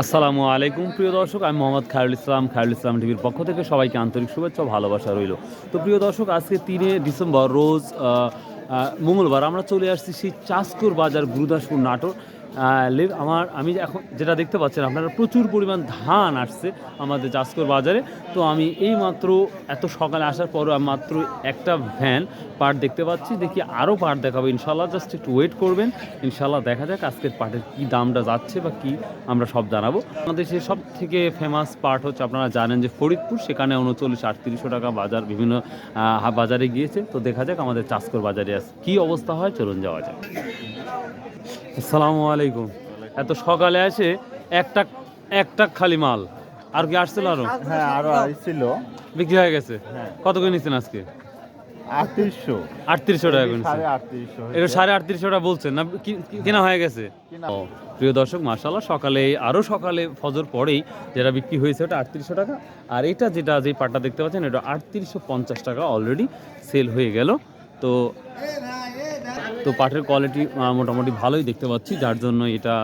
আসসালামু আলাইকুম, প্রিয় দর্শক। আমি মোহাম্মদ খায়রুল ইসলাম খায়রুল ইসলাম টিভির পক্ষ থেকে সবাইকে আন্তরিক শুভেচ্ছা ভালোবাসা রইল। তো প্রিয় দর্শক, আজকে তিনে ডিসেম্বর, রোজ মঙ্গলবার আমরা চলে আসছি সেই চাষকুর বাজার গুরুদাসপুর নাটোর। আমার আমি এখন যেটা দেখতে পাচ্ছেন, আপনারা প্রচুর পরিমাণ ধান আসছে আমাদের চাষকর বাজারে। তো আমি এই মাত্র এত সকালে আসার পরও মাত্র একটা ভ্যান পাট দেখতে পাচ্ছি। দেখি আরও পাট দেখাবো, ইনশাল্লাহ। জাস্ট একটু ওয়েট করবেন, ইনশাল্লাহ দেখা যাক আজকের পাটের কী দামটা যাচ্ছে বা কি আমরা সব জানাব। আমাদের সে সব থেকে ফেমাস পাট হচ্ছে, আপনারা জানেন যে ফরিদপুর, সেখানে উনচল্লিশ আটত্রিশশো টাকা বাজার, বিভিন্ন বাজারে গিয়েছে। তো দেখা যাক আমাদের চাষকর বাজারে আস কী অবস্থা হয়, চলুন যাওয়া যাক। আসসালামু আলাইকুম। এত সকালে আসে একটা একটা খালি মাল। আর কি আসছিল আরও? হ্যাঁ আরও আসছিল। বিক্রি হয়ে গেছে? হ্যাঁ। কত করে নিচ্ছেন আজকে? আটত্রিশশো। আটত্রিশশো টাকা আটত্রিশশো এটা সাড়ে আটত্রিশশো টাকা বলছেন না? কেনা হয়ে গেছে? কিনা। প্রিয় দর্শক মার্শাল্লাহ সকালে আরও সকালে ফজর পরেই যেটা বিক্রি হয়েছে ওটা আটত্রিশশো টাকা। আর এটা যেটা যে পাটটা দেখতে পাচ্ছেন এটা আটত্রিশশো পঞ্চাশ টাকা অলরেডি সেল হয়ে গেল। তো তো পাটের কোয়ালিটি মোটামুটি ভালোই দেখতে পাচ্ছি যার জন্য এটা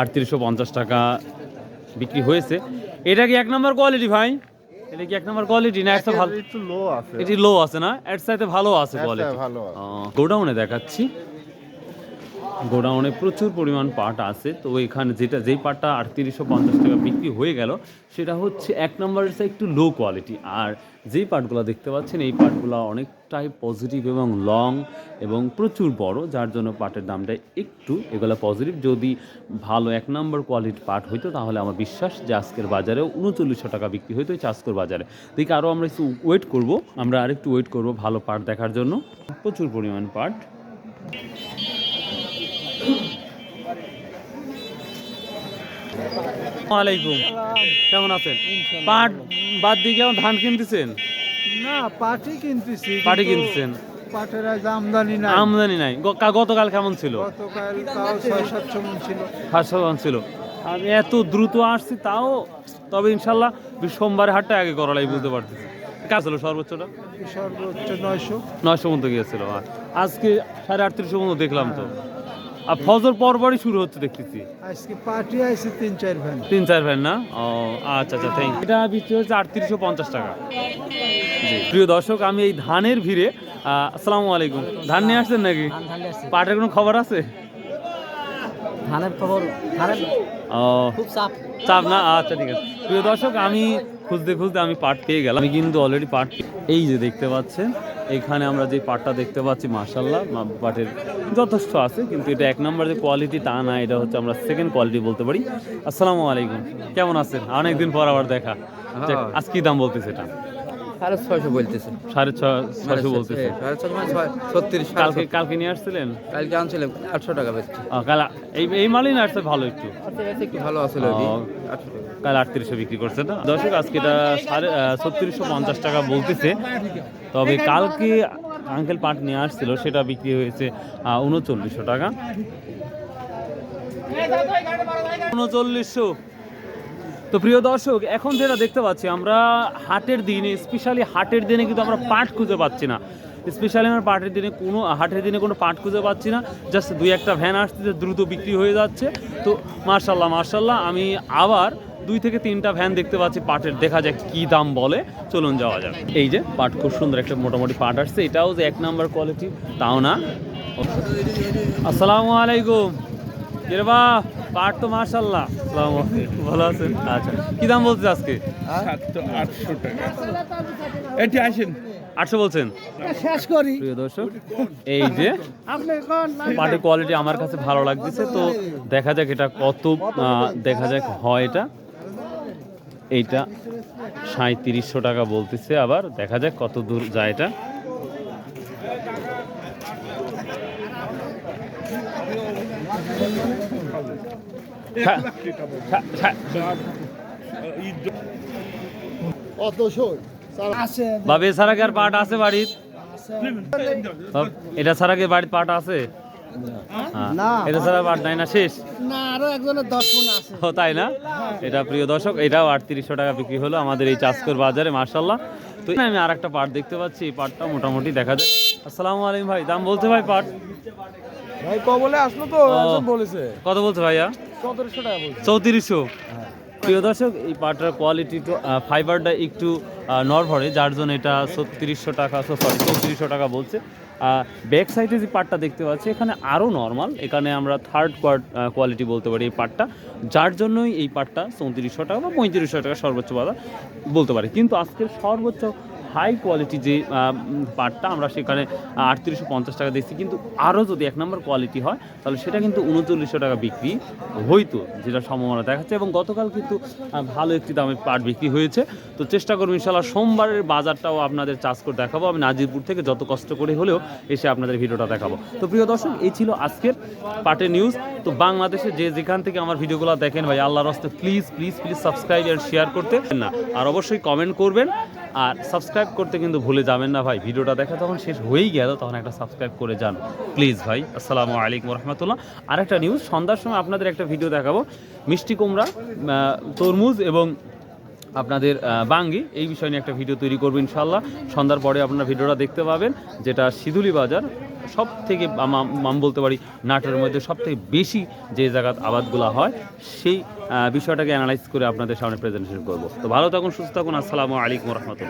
আটত্রিশশো পঞ্চাশ টাকা বিক্রি হয়েছে। এটা কি এক নম্বর কোয়ালিটি ভাই? এটা কি এক নম্বর কোয়ালিটি না একটা ভালো? একটু লো আছে। এটি লো আছে না? এর সাথে ভালো আছে কোয়ালিটি ভালো। গোডাউনে দেখাচ্ছি। গোডাউনে প্রচুর পরিমাণ পাট আছে, তো এখানে যেটা, যেই পাটটা আটত্রিশশো পঞ্চাশ টাকা বিক্রি হয়ে গেল, সেটা হচ্ছে এক নম্বরের একটু লো কোয়ালিটি আর যেই পাটগুলো দেখতে পাচ্ছেন, এই পাটগুলো অনেকটাই পজিটিভ এবং লং এবং প্রচুর বড়, যার জন্য পাটের দামটা একটু এগুলো পজিটিভ যদি ভালো এক নম্বর কোয়ালিটির পাট হইতো, তাহলে আমার বিশ্বাস যে আজকের বাজারে উনচল্লিশশো টাকা বিক্রি হইতো এই চাষকর বাজারে। দেখি আরও আমরা একটু ওয়েট করব, আমরা আরেকটু ওয়েট করব ভালো পাট দেখার জন্য। প্রচুর পরিমাণ পাট কেমন আছেন? পাট বাদ দিয়ে কেমন ধান কিনতেছেন? না পাটি কিনতেছি পাটি কিনতেছেন? পাটের আজ আমদানি নাই। আমদানি নাই। গতকাল কেমন ছিল? গতকাল তাও ছয় সাতশো মন ছিল। সাতশো ধান ছিল। আমি এত দ্রুত আসছি তাও তবে ইনশাল্লাহ সোমবারে হাটটা আগে করালাই বুঝতে পারতেছি। কাজ হলো সর্বোচ্চটা সর্বোচ্চ নয়শো। নয়শো গিয়েছিল আজকে সাড়ে আটত্রিশশো মতো দেখলাম তো। আর ফজর পরপরই শুরু হচ্ছে দেখতেছি। আজকে পাটি আছে তিন চার ভ্যান। তিন চার ভ্যান না? ও আচ্ছা আচ্ছা থ্যাংক এটা বিক্রি হচ্ছে আটত্রিশশো পঞ্চাশ টাকা। জি। প্রিয় দর্শক আমি এই ধানের ভিড়ে আসসালামু আলাইকুম। ধান নিয়ে আসছেন নাকি? পাটের কোনো খবর আছে? ধানের খবর ধানের ও। খুব চাপ। চাপ না? আচ্ছা ঠিক আছে। প্রিয় দর্শক আমি খুঁজতে খুঁজতে আমি পাট পেয়ে গেলাম। আমি কিন্তু অলরেডি পাট এই যে দেখতে পাচ্ছেন এখানে আমরা যে পাটটা দেখতে পাচ্ছি মার্শাল্লাহ পাটের যথেষ্ট আছে কিন্তু এটা এক নম্বর যে কোয়ালিটি তা না এটা হচ্ছে আমরা সেকেন্ড কোয়ালিটি বলতে পারি। আসসালামু আলাইকুম কেমন আছেন? অনেকদিন পর আবার দেখা। যাক, আজ কি দাম বলতেছে এটা। সাড়ে ছয়শো বলতেছে। সাড়ে ছ ছশো বলতেছে। সাড়ে মানে ছত্রিশ কালকে কালকে নিয়ে আসছিলেন? কালকে আনছিলাম আটশো টাকা বেচছে। কাল এই এই মালই না আসছে ভালো একটু। একটু ভালো টাকা কাল আটত্রিশশো বিক্রি করছে না দর্শক আজকে এটা সাড়ে ছত্রিশশো পঞ্চাশ টাকা বলতেছে। তবে কালকে আঙ্কেল পাট নিয়ে আসছিল সেটা বিক্রি হয়েছে উনচল্লিশশো টাকা। উনচল্লিশশো। তো প্রিয় দর্শক, এখন যেটা দেখতে পাচ্ছি, আমরা হাটের দিনে স্পেশালি হাটের দিনে কিন্তু আমরা পাট খুঁজে পাচ্ছি না। স্পেশালি আমরা পাটের দিনে কোনো, হাটের দিনে কোনো পাট খুঁজে পাচ্ছি না। জাস্ট দুই একটা ভ্যান আসতেছে, দ্রুত বিক্রি হয়ে যাচ্ছে। তো মার্শাল্লাহ মার্শাল্লাহ, আমি আবার দুই থেকে তিনটা ভ্যান দেখতে পাচ্ছি পাটের। দেখা যাক কি দাম বলে। চলুন যাওয়া যাক। এই যে পাট, খুব সুন্দর একটা মোটামুটি পাট আসছে। এটাও যে এক নাম্বার কোয়ালিটি তাও না? আসসালামু আলাইকুম। কিরে বা পাট তো মার্শাল্লাহ ভালো আছেন? আচ্ছা কি দাম বলছে আজকে? আটশো টাকা। এটি আসেন। আটশো বলছেন? শেষ করি। প্রিয় দর্শক এই যে পাটের কোয়ালিটি আমার কাছে ভালো লাগতেছে তো দেখা যাক এটা কত দেখা যাক হয় এটা। এইটা সাঁত্রিশশো টাকা বলতেছে আবার দেখা যাক কত দূর যায় এটা। বাবা এ ছাড়া কি আর পাট আছে বাড়ির? এটা ছাড়া কি বাড়ির পাট আছে? হ্যাঁ। এটা ছাড়া পাট নাই না শেষ? না আরও একজনের দশ আছে। ও তাই না? এটা প্রিয় দর্শক এটাও আটত্রিশশো টাকা বিক্রি হলো আমাদের এই চাষকর বাজারে মার্শাল্লাহ তো আমি আর একটা পাট দেখতে পাচ্ছি এই পাটটা মোটামুটি দেখা যায়। আসসালামু আলাইকুম ভাই দাম বলতে ভাই পাট? ভাই কবলে আসলো তো বলেছে। কত বলছো ভাইয়া? সতেরোশো টাকা বলছে। চৌত্রিশশো। প্রিয় দর্শক এই পাটার কোয়ালিটি তো ফাইবারটা একটু নরভরে যার জন্য এটা ছত্রিশশো টাকা সরি চৌত্রিশশো টাকা বলছে। ব্যাক সাইডে যে পাটটা দেখতে পাচ্ছি এখানে আরও নর্মাল এখানে আমরা থার্ড কোয়ার্ড কোয়ালিটি বলতে পারি এই পাটটা যার জন্যই এই পাটটা চৌত্রিশশো টাকা বা পঁয়ত্রিশশো টাকা সর্বোচ্চ বাজার বলতে পারি। কিন্তু আজকের সর্বোচ্চ হাই কোয়ালিটি যে পাটটা আমরা সেখানে আটত্রিশশো পঞ্চাশ টাকা দিচ্ছি কিন্তু আরও যদি এক নম্বর কোয়ালিটি হয়, তাহলে সেটা কিন্তু উনচল্লিশশো টাকা বিক্রি হইতো, যেটা সম্ভাবনা দেখাচ্ছে। এবং গতকাল কিন্তু ভালো একটি দামে পাট বিক্রি হয়েছে। তো চেষ্টা করব ইনশাল্লাহ সোমবারের বাজারটাও আপনাদের চাষ করে দেখাবো। আমি নাজিরপুর থেকে যত কষ্ট করে হলেও এসে আপনাদের ভিডিওটা দেখাবো। তো প্রিয় দর্শক, এই ছিল আজকের পাটের নিউজ তো বাংলাদেশে যে যেখান থেকে আমার ভিডিওগুলো দেখেন ভাই, আল্লাহর হস্তে please please please subscribe and share করতে না। আর অবশ্যই কমেন্ট করবেন। আর সাবস্ক্রাইব করতে কিন্তু ভুলে যাবেন না ভাই। ভিডিওটা দেখা যখন শেষ হয়েই গেল, তখন একটা সাবস্ক্রাইব করে যান। প্লিজ ভাই, আসসালামু আলাইকুম রহমতুল্লাহ আর একটা নিউজ সন্ধ্যার সময় আপনাদের একটা ভিডিও দেখাবো। মিষ্টি কুমড়া তরমুজ এবং আপনাদের বাঙ্গি, এই বিষয় নিয়ে একটা ভিডিও তৈরি করব ইনশাল্লাহ সন্ধ্যার পরে আপনারা ভিডিওটা দেখতে পাবেন, যেটা সিধুলি বাজার সব থেকে আমি বলতে পারি নাটের মধ্যে সব থেকে বেশি যে জায়গাত আবাদগুলো হয়, সেই বিষয়টাকে অ্যানালাইজ করে আপনাদের সামনে প্রেজেন্টেশন করব। তো ভালো থাকুন, সুস্থ থাকুন, আসসালামু আলাইকুম রহমতুল্লাহ